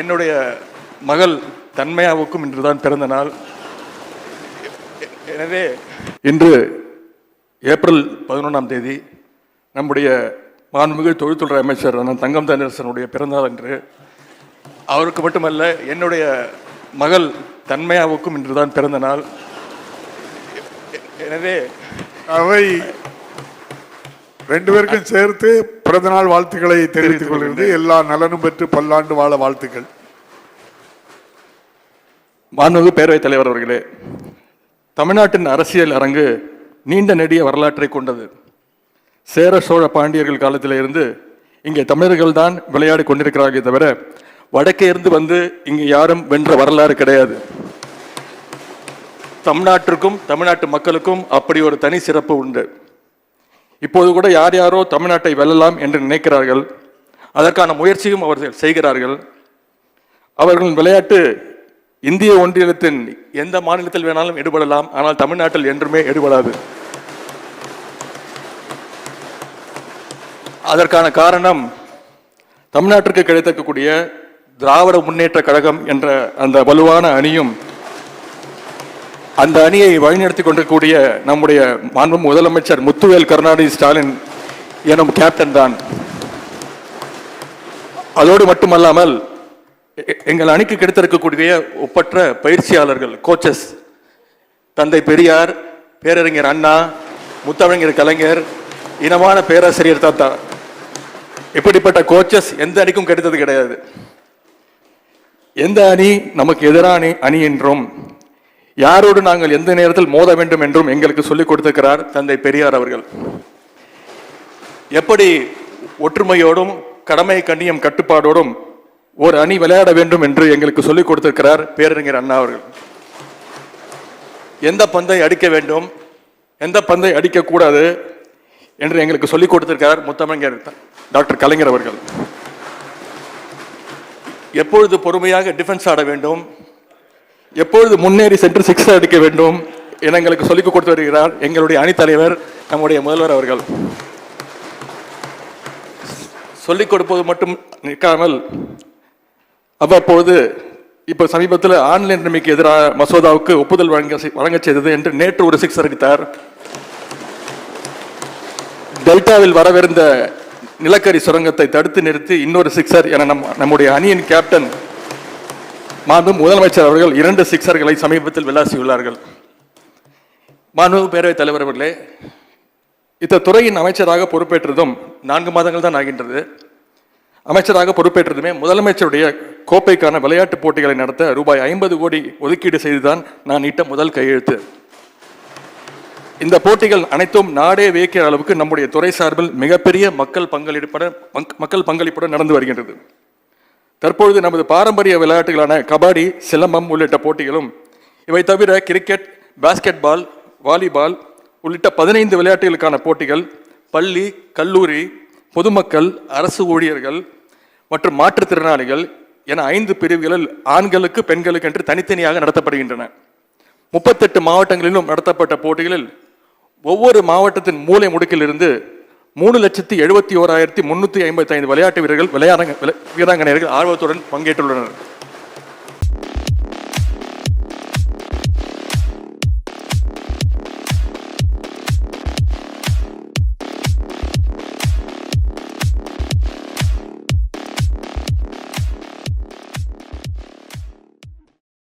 என்னுடைய மகள் தன்மையாவுக்கும் இன்றுதான் பிறந்த நாள். எனவே இன்று ஏப்ரல் பதினொன்றாம் தேதி நம்முடைய மாண்புமிகு தொழில்துறை அமைச்சர் அண்ணன் தங்கம் தனரசனுடைய பிறந்தநாள் என்று அவருக்கு மட்டுமல்ல என்னுடைய மகள் தன்மையாவுக்கும் இன்றுதான் பிறந்த நாள். எனவே அவை ரெண்டு பேருக்கும் சேர்த்து பிறந்தநாள் வாழ்த்துக்களை தெரிவித்துக் கொள்கிறது. எல்லா நலனும் பெற்று பல்லாண்டு வாழ வாழ்த்துக்கள். மாண்புமிகு பேரவைத் தலைவர் அவர்களே தமிழ்நாட்டின் அரசியல் அரங்கு நீண்ட நெடிய வரலாற்றை கொண்டது. சேர சோழ பாண்டியர்கள் காலத்திலே இருந்து இங்கே தமிழர்கள் தான் விளையாடி கொண்டிருக்கிறார்களே தவிர வடக்கே இருந்து வந்து இங்கு யாரும் வென்ற வரலாறு கிடையாது. தமிழ்நாட்டிற்கும் தமிழ்நாட்டு மக்களுக்கும் அப்படி ஒரு தனி சிறப்பு உண்டு. இப்போது கூட யார் யாரோ தமிழ்நாட்டை வெல்லலாம் என்று நினைக்கிறார்கள். அதற்கான முயற்சியும் அவர்கள் செய்கிறார்கள். அவர்களின் விளையாட்டு இந்திய ஒன்றியத்தின் எந்த மாநிலத்தில் வேணாலும் எடுபடலாம். ஆனால் தமிழ்நாட்டில் என்றுமே எடுபடாது. அதற்கான காரணம் தமிழ்நாட்டிற்கு கிடைத்திருக்கக்கூடிய திராவிட முன்னேற்ற கழகம் என்ற அந்த வலுவான அணியும் அந்த அணியை வழிநடத்தி கொண்டிருக்கக்கூடிய நம்முடைய மாண்பு முதலமைச்சர் முத்துவேல் கருணாநிதி ஸ்டாலின் எனும் கேப்டன் தான். அதோடு மட்டுமல்லாமல் எ- எங்கள் அணிக்கு கிடைத்திருக்கக்கூடிய ஒப்பற்ற பயிற்சியாளர்கள் கோச்சஸ் தந்தை பெரியார் பேரறிஞர் அண்ணா முத்தமிழர் கலைஞர் இனமான பேராசிரியர் தாத்தா. இப்படிப்பட்ட கோச்சஸ் எந்த அணிக்கும் கிடைத்தது கிடையாது. எந்த அணி நமக்கு எதிரான அணி என்றும் யாரோடு நாங்கள் எந்த நேரத்தில் மோத வேண்டும் என்றும் எங்களுக்கு சொல்லிக் கொடுத்திருக்கிறார் தந்தை பெரியார் அவர்கள். எப்படி ஒற்றுமையோடும் கடமை கண்ணியம் கட்டுப்பாடோடும் ஒரு அணி விளையாட வேண்டும் என்று எங்களுக்கு சொல்லிக் கொடுத்திருக்கிறார் பேரறிஞர் அண்ணா அவர்கள். எந்த பந்தை அடிக்க வேண்டும் எந்த பந்தை அடிக்கக்கூடாது என்று எங்களுக்கு சொல்லிக் கொடுத்திருக்கிறார் முத்தமிழர் டாக்டர் கலைஞர் அவர்கள். எப்பொழுது பொறுமையாக டிஃபென்ஸ் ஆட வேண்டும் எப்பொழுது முன்னேறி சென்று சிக்ஸ் அடிக்க வேண்டும் என எங்களுக்கு சொல்லிக் கொடுத்து வருகிறார் எங்களுடைய அணித்தலைவர் நம்முடைய முதல்வர் அவர்கள். சொல்லிக் கொடுப்பது மட்டும் நிற்காமல் அவ்வப்பொழுது இப்போ சமீபத்தில் ஆன்லைன் நிலைமைக்கு எதிராக மசோதாவுக்கு ஒப்புதல் வழங்க வழங்க செய்தது என்று நேற்று ஒரு சிக்ஸ் அடித்தார் டெல்டாவில் வரவிருந்த நிலக்கரி சுரங்கத்தை தடுத்து நிறுத்தி இன்னொரு சிக்ஸர் என நம் நம்முடைய அணியின் கேப்டன் மாண்பு முதலமைச்சர் அவர்கள் இரண்டு சிக்ஸர்களை சமீபத்தில் விளாசியுள்ளார்கள். மாண்பு பேரவைத் தலைவர் அவர்களே இந்த துறையின் அமைச்சராக பொறுப்பேற்றதும் நான்கு மாதங்கள் தான் ஆகின்றது. அமைச்சராக பொறுப்பேற்றதுமே முதலமைச்சருடைய கோப்பைக்கான விளையாட்டுப் போட்டிகளை நடத்த ரூபாய் ஐம்பது கோடி ஒதுக்கீடு செய்துதான் நான் இட்ட முதல் கையெழுத்து. இந்த போட்டிகள் அனைத்தும் நாடே வியக்கிற அளவுக்கு நம்முடைய துறை சார்பில் மிகப்பெரிய மக்கள் பங்களிப்புடன் மக்கள் பங்களிப்புடன் நடந்து வருகின்றது. தற்பொழுது நமது பாரம்பரிய விளையாட்டுகளான கபாடி சிலம்பம் உள்ளிட்ட போட்டிகளும் இவை தவிர கிரிக்கெட் பாஸ்கெட் பால் வாலிபால் உள்ளிட்ட பதினைந்து விளையாட்டுகளுக்கான போட்டிகள் பள்ளி கல்லூரி பொதுமக்கள் அரசு ஊழியர்கள் மற்றும் மாற்றுத்திறனாளிகள் என ஐந்து பிரிவுகளில் ஆண்களுக்கு பெண்களுக்கு என்று தனித்தனியாக நடத்தப்படுகின்றன. முப்பத்தெட்டு மாவட்டங்களிலும் நடத்தப்பட்ட போட்டிகளில் ஒவ்வொரு மாவட்டத்தின் மூலை முடுக்கிலிருந்து மூணு லட்சத்தி எழுபத்தி ஓராயிரத்தி முன்னூற்றி ஐம்பத்தி ஐந்து விளையாட்டு வீரர்கள் விளையாட வீராங்கனையர்கள் ஆர்வத்துடன் பங்கேற்றுள்ளனர்.